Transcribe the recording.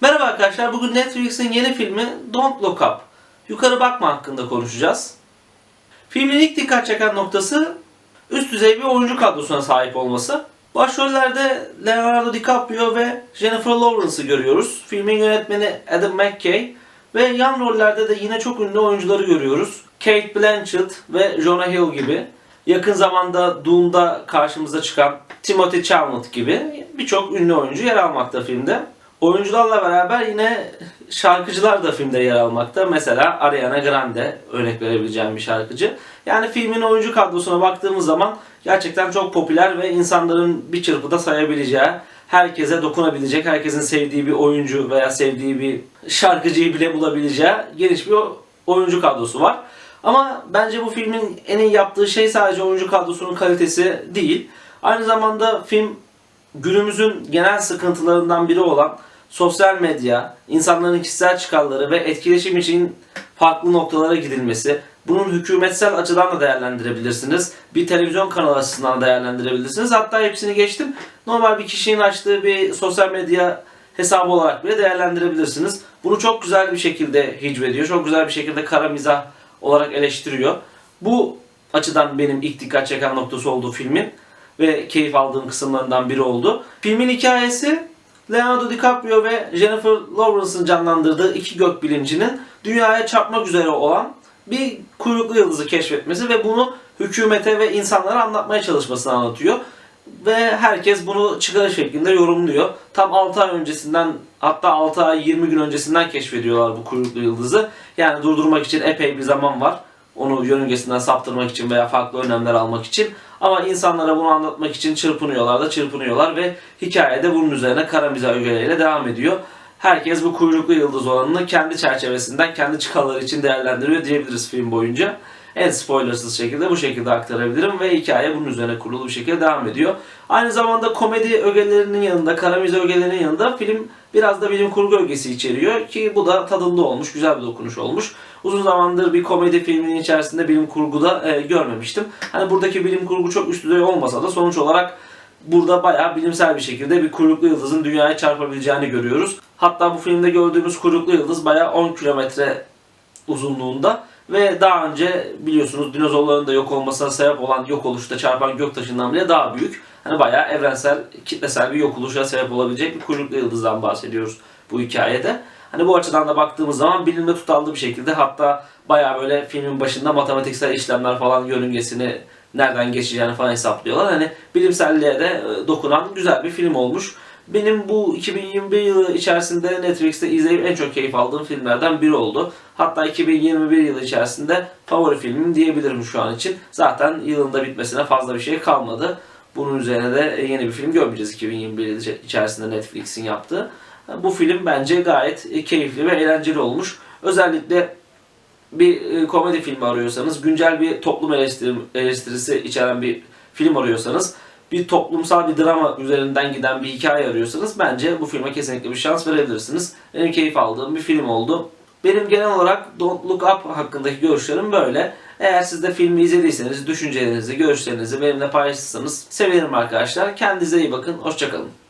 Merhaba arkadaşlar. Bugün Netflix'in yeni filmi Don't Look Up. Yukarı bakma hakkında konuşacağız. Filmin ilk dikkat çeken noktası üst düzey bir oyuncu kadrosuna sahip olması. Başrollerde Leonardo DiCaprio ve Jennifer Lawrence'ı görüyoruz. Filmin yönetmeni Adam McKay ve yan rollerde de yine çok ünlü oyuncuları görüyoruz. Kate Blanchett ve Jonah Hill gibi. Yakın zamanda Doom'da karşımıza çıkan Timothy Chalamet gibi birçok ünlü oyuncu yer almakta filmde. Oyuncularla beraber yine şarkıcılar da filmde yer almakta. Mesela Ariana Grande örnek verebileceğim bir şarkıcı. Yani filmin oyuncu kadrosuna baktığımız zaman gerçekten çok popüler ve insanların bir çırpıda sayabileceği, herkese dokunabilecek, herkesin sevdiği bir oyuncu veya sevdiği bir şarkıcıyı bile bulabileceği geniş bir oyuncu kadrosu var. Ama bence bu filmin en iyi yaptığı şey sadece oyuncu kadrosunun kalitesi değil. Aynı zamanda film günümüzün genel sıkıntılarından biri olan sosyal medya, insanların kişisel çıkarları ve etkileşim için farklı noktalara gidilmesi, bunun hükümetsel açıdan da değerlendirebilirsiniz. Bir televizyon kanalı açısından da değerlendirebilirsiniz. Hatta hepsini geçtim. Normal bir kişinin açtığı bir sosyal medya hesabı olarak bile değerlendirebilirsiniz. Bunu çok güzel bir şekilde hicvediyor. Çok güzel bir şekilde kara mizah olarak eleştiriyor. Bu açıdan benim ilk dikkat çeken noktası oldu filmin ve keyif aldığım kısımlarından biri oldu. Filmin hikayesi Leonardo DiCaprio ve Jennifer Lawrence'ın canlandırdığı iki gökbilimcinin dünyaya çarpmak üzere olan bir kuyruklu yıldızı keşfetmesi ve bunu hükümete ve insanlara anlatmaya çalışmasını anlatıyor. Ve herkes bunu çıkarı şeklinde yorumluyor. Tam 6 ay öncesinden hatta 6 ay 20 gün öncesinden keşfediyorlar bu kuyruklu yıldızı. Yani durdurmak için epey bir zaman var. Onu yörüngesinden saptırmak için veya farklı önlemler almak için. Ama insanlara bunu anlatmak için çırpınıyorlar da çırpınıyorlar ve hikayede bunun üzerine kara mizah ögeleriyle devam ediyor. Herkes bu kuyruklu yıldız olanını kendi çerçevesinden, kendi çıkarları için değerlendiriyor diyebiliriz film boyunca. En spoilersız şekilde bu şekilde aktarabilirim ve hikaye bunun üzerine kurulu bir şekilde devam ediyor. Aynı zamanda komedi ögelerinin yanında, kara mizah ögelerinin yanında film biraz da bilim kurgu ögesi içeriyor ki bu da tadında olmuş, güzel bir dokunuş olmuş. Uzun zamandır bir komedi filminin içerisinde bilim kurguda e, görmemiştim. Hani buradaki bilim kurgu çok üst düzey olmasa da sonuç olarak burada bayağı bilimsel bir şekilde bir kuyruklu yıldızın dünyaya çarpabileceğini görüyoruz. Hatta bu filmde gördüğümüz kuyruklu yıldız bayağı 10 kilometre uzunluğunda ve daha önce biliyorsunuz dinozorların da yok olmasına sebep olan yok oluşta çarpan göktaşından bile daha büyük. Hani bayağı evrensel, kitlesel bir yok oluşa sebep olabilecek bir kuyruklu yıldızdan bahsediyoruz bu hikayede. Hani bu açıdan da baktığımız zaman bilimle tutarlı bir şekilde hatta bayağı böyle filmin başında matematiksel işlemler falan yörüngesini nereden geçeceğini falan hesaplıyorlar. Hani bilimselliğe de e, dokunan güzel bir film olmuş. Benim bu 2021 yılı içerisinde Netflix'te izleyip en çok keyif aldığım filmlerden biri oldu. Hatta 2021 yılı içerisinde favori filmim diyebilirim şu an için. Zaten yılında bitmesine fazla bir şey kalmadı. Bunun üzerine de yeni bir film görmeyeceğiz 2021 yılı içerisinde Netflix'in yaptığı. Bu film bence gayet keyifli ve eğlenceli olmuş. Özellikle bir e, komedi filmi arıyorsanız, güncel bir toplum eleştiri, eleştirisi içeren bir film arıyorsanız, bir toplumsal bir drama üzerinden giden bir hikaye arıyorsanız bence bu filme kesinlikle bir şans verebilirsiniz. Benim keyif aldığım bir film oldu. Benim genel olarak Don't Look Up hakkındaki görüşlerim böyle. Eğer siz de filmi izlediyseniz düşüncelerinizi, görüşlerinizi benimle paylaşırsanız sevinirim arkadaşlar. Kendinize iyi bakın. Hoşçakalın.